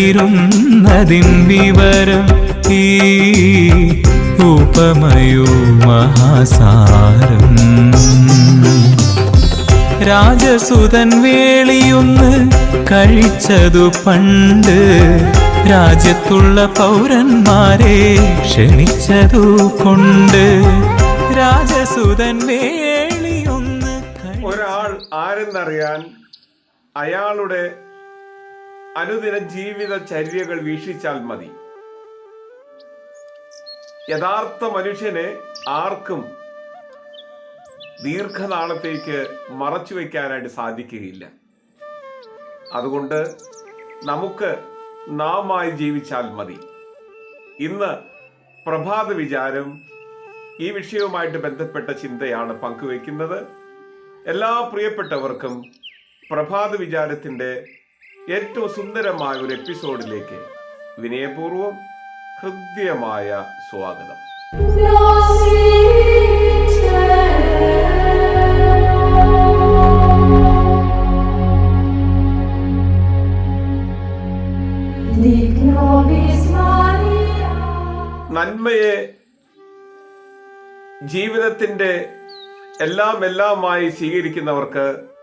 ആത്മജവിരുന്നതിൻ വിവരം ഈ ഉപമയോ മഹാസാരം. രാജസുതൻ വേളിയൊന്ന് കഴിച്ചതു പണ്ട് രാജ്യത്തുള്ള പൗരന്മാരെ ക്ഷണിച്ചതു കൊണ്ട് രാജസുതൻ വേളിയൊന്ന് ഒരാൾ ആരെന്നറിയാൻ അയാളുടെ അനുദിന ജീവിത ചര്യകൾ വീക്ഷിച്ചാൽ മതി. യഥാർത്ഥ മനുഷ്യനെ ആർക്കും ദീർഘനാളത്തേക്ക് മറച്ചു വയ്ക്കാനായിട്ട് സാധിക്കുകയില്ല. അതുകൊണ്ട് നമുക്ക് നാമായി ജീവിച്ചാൽ മതി. ഇന്ന് പ്രഭാത വിചാരം ഈ വിഷയവുമായിട്ട് ബന്ധപ്പെട്ട ചിന്തയാണ് പങ്കുവയ്ക്കുന്നത്. എല്ലാ പ്രിയപ്പെട്ടവർക്കും പ്രഭാത വിചാരത്തിന്റെ ഏറ്റവും സുന്ദരമായ ഒരു എപ്പിസോഡിലേക്ക് വിനയപൂർവം ഹൃദ്യമായ സ്വാഗതം. നന്മയെ ജീവിതത്തിന്റെ എല്ലാം എല്ലാമായി സ്വീകരിക്കുന്നവർക്ക്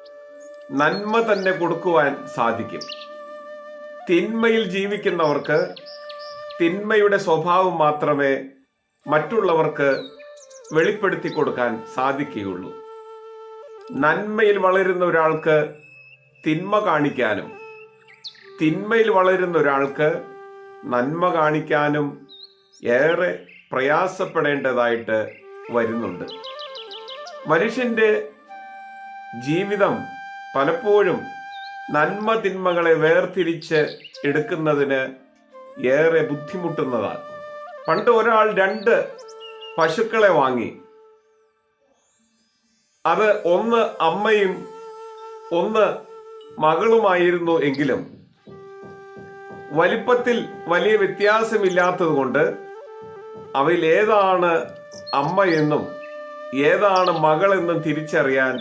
നന്മ തന്നെ കൊടുക്കുവാൻ സാധിക്കും. തിന്മയിൽ ജീവിക്കുന്നവർക്ക് തിന്മയുടെ സ്വഭാവം മാത്രമേ മറ്റുള്ളവർക്ക് വെളിപ്പെടുത്തി കൊടുക്കാൻ സാധിക്കുകയുള്ളൂ. നന്മയിൽ വളരുന്ന ഒരാൾക്ക് തിന്മ കാണിക്കാനും തിന്മയിൽ വളരുന്ന ഒരാൾക്ക് നന്മ കാണിക്കാനും ഏറെ പ്രയാസപ്പെടേണ്ടതായിട്ട് വരുന്നുണ്ട്. മനുഷ്യന്റെ ജീവിതം പലപ്പോഴും നന്മ തിന്മകളെ വേർതിരിച്ച് എടുക്കുന്നതിന് ഏറെ ബുദ്ധിമുട്ടുന്നതാണ്. പണ്ട് ഒരാൾ രണ്ട് പശുക്കളെ വാങ്ങി. അത് ഒന്ന് അമ്മയും ഒന്ന് മകളുമായിരുന്നു എങ്കിലും വലിപ്പത്തിൽ വലിയ വ്യത്യാസമില്ലാത്തതുകൊണ്ട് അവയിൽ ഏതാണ് അമ്മ എന്നും ഏതാണ് മകളെന്നും തിരിച്ചറിയാൻ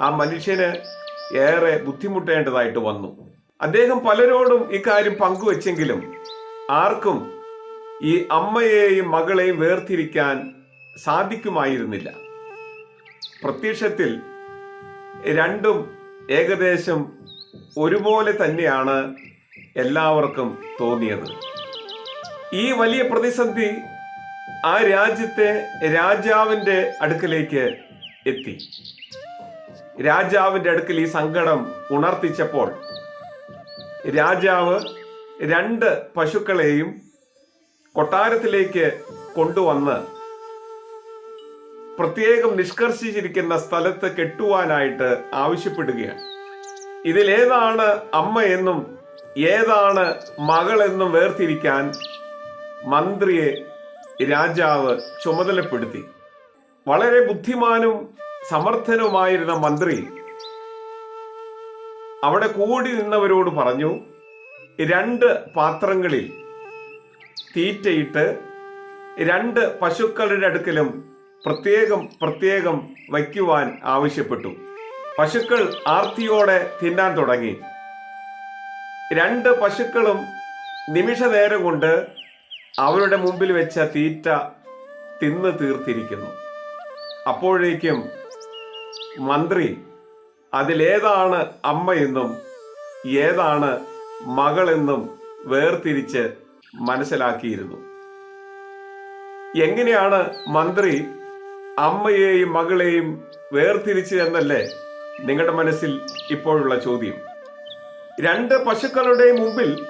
ആ മനുഷ്യന് ഏറെ ബുദ്ധിമുട്ടേണ്ടതായിട്ട് വന്നു. അദ്ദേഹം പലരോടും ഇക്കാര്യം പങ്കുവച്ചെങ്കിലും ആർക്കും ഈ അമ്മയെയും മകളെയും വേർതിരിക്കാൻ സാധിക്കുമായിരുന്നില്ല. പ്രത്യക്ഷത്തിൽ രണ്ടും ഏകദേശം ഒരുപോലെ തന്നെയാണ് എല്ലാവർക്കും തോന്നിയത്. ഈ വലിയ പ്രതിസന്ധി ആ രാജ്യത്തെ രാജാവിന്റെ അടുക്കലേക്ക് എത്തി. രാജാവിന്റെ അടുക്കൽ ഈ സങ്കടം ഉണർത്തിച്ചപ്പോൾ രാജാവ് രണ്ട് പശുക്കളെയും കൊട്ടാരത്തിലേക്ക് കൊണ്ടുവന്ന് പ്രത്യേകം നിഷ്കർഷിച്ചിരിക്കുന്ന സ്ഥലത്ത് കെട്ടുവാനായിട്ട് ആവശ്യപ്പെടുകയാണ്. ഇതിലേതാണ് അമ്മ എന്നും ഏതാണ് മകളെന്നും വേർതിരിക്കാൻ മന്ത്രിയെ രാജാവ് ചുമതലപ്പെടുത്തി. വളരെ ബുദ്ധിമാനും സമർത്ഥനുമായിരുന്ന മന്ത്രി അവിടെ കൂടി നിന്നവരോട് പറഞ്ഞു രണ്ട് പാത്രങ്ങളിൽ തീറ്റയിട്ട് രണ്ട് പശുക്കളുടെ അടുക്കലും പ്രത്യേകം പ്രത്യേകം വയ്ക്കുവാൻ ആവശ്യപ്പെട്ടു. പശുക്കൾ ആർത്തിയോടെ തിന്നാൻ തുടങ്ങി. രണ്ട് പശുക്കളും നിമിഷ നേരം കൊണ്ട് അവരുടെ മുമ്പിൽ വെച്ച തീറ്റ തിന്ന് തീർത്തിരിക്കുന്നു. അപ്പോഴേക്കും മന്ത്രി അതിലേതാണ് അമ്മയെന്നും ഏതാണ് മകളെന്നും വേർതിരിച്ച് മനസ്സിലാക്കിയിരുന്നു. എങ്ങനെയാണ് മന്ത്രി അമ്മയെയും മകളെയും വേർതിരിച്ചു എന്നല്ലേ നിങ്ങളുടെ മനസ്സിൽ ഇപ്പോഴുള്ള ചോദ്യം. രണ്ട് പശുക്കളുടെ മുമ്പിൽ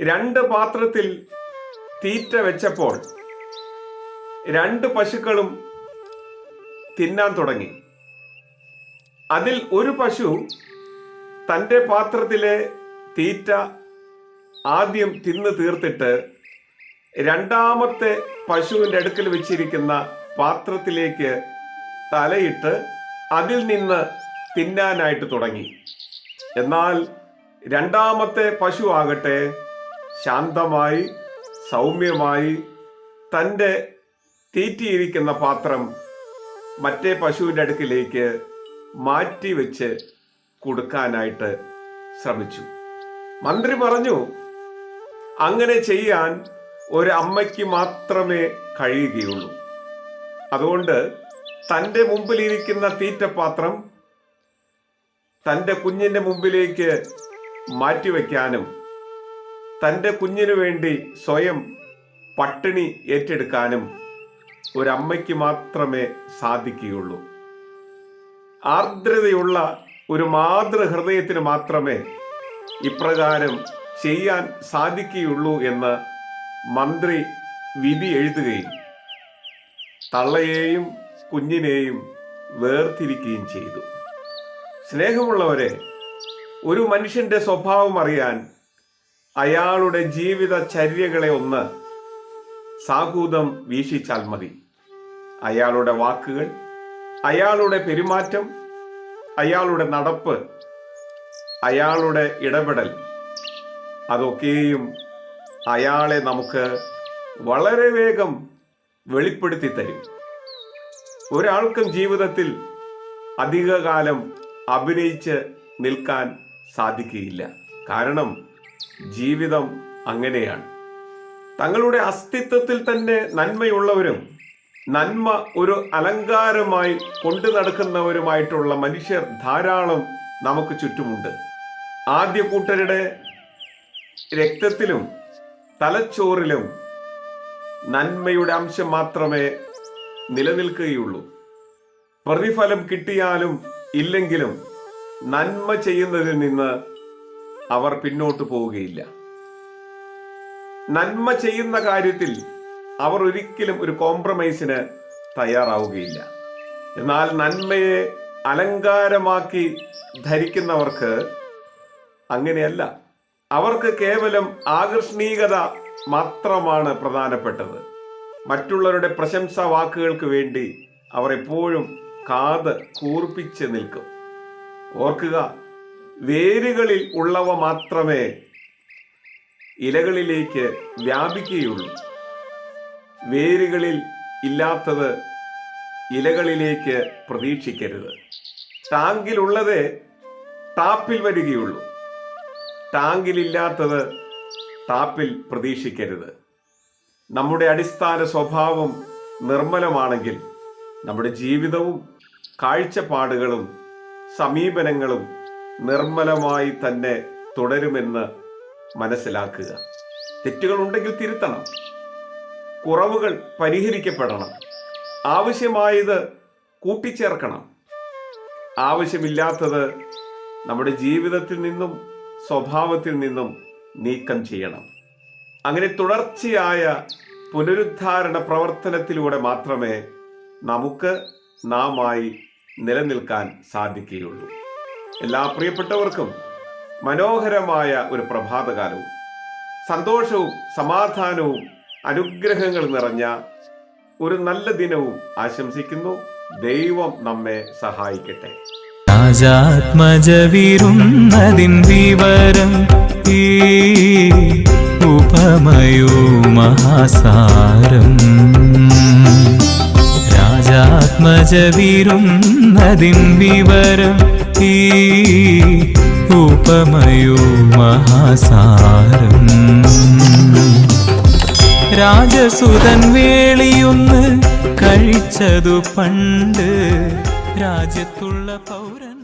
രണ്ട് പാത്രത്തിൽ തീറ്റ വെച്ചപ്പോൾ രണ്ട് പശുക്കളും തിന്നാൻ തുടങ്ങി. അതിൽ ഒരു പശു തന്റെ പാത്രത്തിലെ തീറ്റ ആദ്യം തിന്ന് തീർത്തിട്ട് രണ്ടാമത്തെ പശുവിന്റെ അടുക്കൽ വെച്ചിരിക്കുന്ന പാത്രത്തിലേക്ക് തലയിട്ട് അതിൽ നിന്ന് തിന്നാനായിട്ട് തുടങ്ങി. എന്നാൽ രണ്ടാമത്തെ പശു ആകട്ടെ ശാന്തമായി സൗമ്യമായി തന്റെ തീറ്റിയിരിക്കുന്ന പാത്രം മറ്റേ പശുവിന്റെ അടുക്കിലേക്ക് മാറ്റി വെച്ച് കൊടുക്കാനായിട്ട് ശ്രമിച്ചു. മന്ത്രി പറഞ്ഞു അങ്ങനെ ചെയ്യാൻ ഒരു അമ്മയ്ക്ക് മാത്രമേ കഴിയുകയുള്ളൂ. അതുകൊണ്ട് തന്റെ മുമ്പിലിരിക്കുന്ന തീറ്റപാത്രം തന്റെ കുഞ്ഞിന്റെ മുമ്പിലേക്ക് മാറ്റിവെക്കാനും തന്റെ കുഞ്ഞിനു വേണ്ടി സ്വയം പട്ടിണി ഏറ്റെടുക്കാനും ഒരമ്മയ്ക്ക് മാത്രമേ സാധിക്കുകയുള്ളൂ. ആർദ്രതയുള്ള ഒരു മാതൃഹൃദയത്തിന് മാത്രമേ ഇപ്രകാരം ചെയ്യാൻ സാധിക്കുകയുള്ളൂ എന്ന് മന്ത്രി വിധി എഴുതുകയും തള്ളയെയും കുഞ്ഞിനെയും വേർതിരിക്കുകയും ചെയ്തു. സ്നേഹമുള്ളവരെ ഒരു മനുഷ്യന്റെ സ്വഭാവം അറിയാൻ അയാളുടെ ജീവിത ചര്യകളെ ഒന്ന് സാഹൂതം വീക്ഷിച്ചാൽ മതി. അയാളുടെ വാക്കുകൾ അയാളുടെ പെരുമാറ്റം അയാളുടെ നടപ്പ് അയാളുടെ ഇടപെടൽ അതൊക്കെയും അയാളെ നമുക്ക് വളരെ വേഗം വെളിപ്പെടുത്തി തരും. ഒരാൾക്കും ജീവിതത്തിൽ അധികകാലം അഭിനയിച്ച് നിൽക്കാൻ സാധിക്കുകയില്ല. കാരണം ജീവിതം അങ്ങനെയാണ്. തങ്ങളുടെ അസ്തിത്വത്തിൽ തന്നെ നന്മയുള്ളവരും നന്മ ഒരു അലങ്കാരമായി കൊണ്ടു നടക്കുന്നവരുമായിട്ടുള്ള മനുഷ്യർ ധാരാളം നമുക്ക് ചുറ്റുമുണ്ട്. ആദ്യ കൂട്ടരുടെ രക്തത്തിലും തലച്ചോറിലും നന്മയുടെ അംശം മാത്രമേ നിലനിൽക്കുകയുള്ളൂ. പ്രതിഫലം കിട്ടിയാലും ഇല്ലെങ്കിലും നന്മ ചെയ്യുന്നതിൽ നിന്ന് അവർ പിന്നോട്ട് പോവുകയില്ല. നന്മ ചെയ്യുന്ന കാര്യത്തിൽ അവർ ഒരിക്കലും ഒരു കോംപ്രമൈസിന് തയ്യാറാവുകയില്ല. എന്നാൽ നന്മയെ അലങ്കാരമാക്കി ധരിക്കുന്നവർക്ക് അങ്ങനെയല്ല. അവർക്ക് കേവലം ആകർഷണീയത മാത്രമാണ് പ്രധാനപ്പെട്ടത്. മറ്റുള്ളവരുടെ പ്രശംസാ വാക്കുകൾക്ക് വേണ്ടി അവർ എപ്പോഴും കാത് കൂർപ്പിച്ച് നിൽക്കും. ഓർക്കുക വേരുകളിൽ ഉള്ളവ മാത്രമേ ഇലകളിലേക്ക് വ്യാപിക്കുകയുള്ളൂ. വേരുകളിൽ ഇല്ലാത്തത് ഇലകളിലേക്ക് പ്രതീക്ഷിക്കരുത്. ടാങ്കിലുള്ളത് ടാപ്പിൽ വരികയുള്ളൂ. ടാങ്കിലില്ലാത്തത് ടാപ്പിൽ പ്രതീക്ഷിക്കരുത്. നമ്മുടെ അടിസ്ഥാന സ്വഭാവം നിർമ്മലമാണെങ്കിൽ നമ്മുടെ ജീവിതവും കാഴ്ചപ്പാടുകളും സമീപനങ്ങളും നിർമ്മലമായി തന്നെ തുടരുമെന്ന് മനസ്സിലാക്കുക. തെറ്റുകൾ ഉണ്ടെങ്കിൽ തിരുത്തണം. കുറവുകൾ പരിഹരിക്കപ്പെടണം. ആവശ്യമായത് കൂട്ടിച്ചേർക്കണം. ആവശ്യമില്ലാത്തത് നമ്മുടെ ജീവിതത്തിൽ നിന്നും സ്വഭാവത്തിൽ നിന്നും നീക്കം ചെയ്യണം. അങ്ങനെ തുടർച്ചയായ പുനരുദ്ധാരണ പ്രവർത്തനത്തിലൂടെ മാത്രമേ നമുക്ക് നാമായി നിലനിൽക്കാൻ സാധിക്കുകയുള്ളൂ. എല്ലാ പ്രിയപ്പെട്ടവർക്കും മനോഹരമായ ഒരു പ്രഭാതകാലവും. സന്തോഷവും സമാധാനവും അനുഗ്രഹങ്ങൾ നിറഞ്ഞ ഒരു നല്ല ദിനവും ആശംസിക്കുന്നു. ദൈവം നമ്മെ സഹായിക്കട്ടെ. രാജാത്മജവിരുന്നതിൻ വിവരം ഈ ഉപമയോ മഹാസാരം. വിവരം ഈ ഉപമയോ മഹാസാരം. രാജസുതൻ വേളിയൊന്ന് കഴിച്ചതു പണ്ട് രാജ്യത്തുള്ള പൗരൻ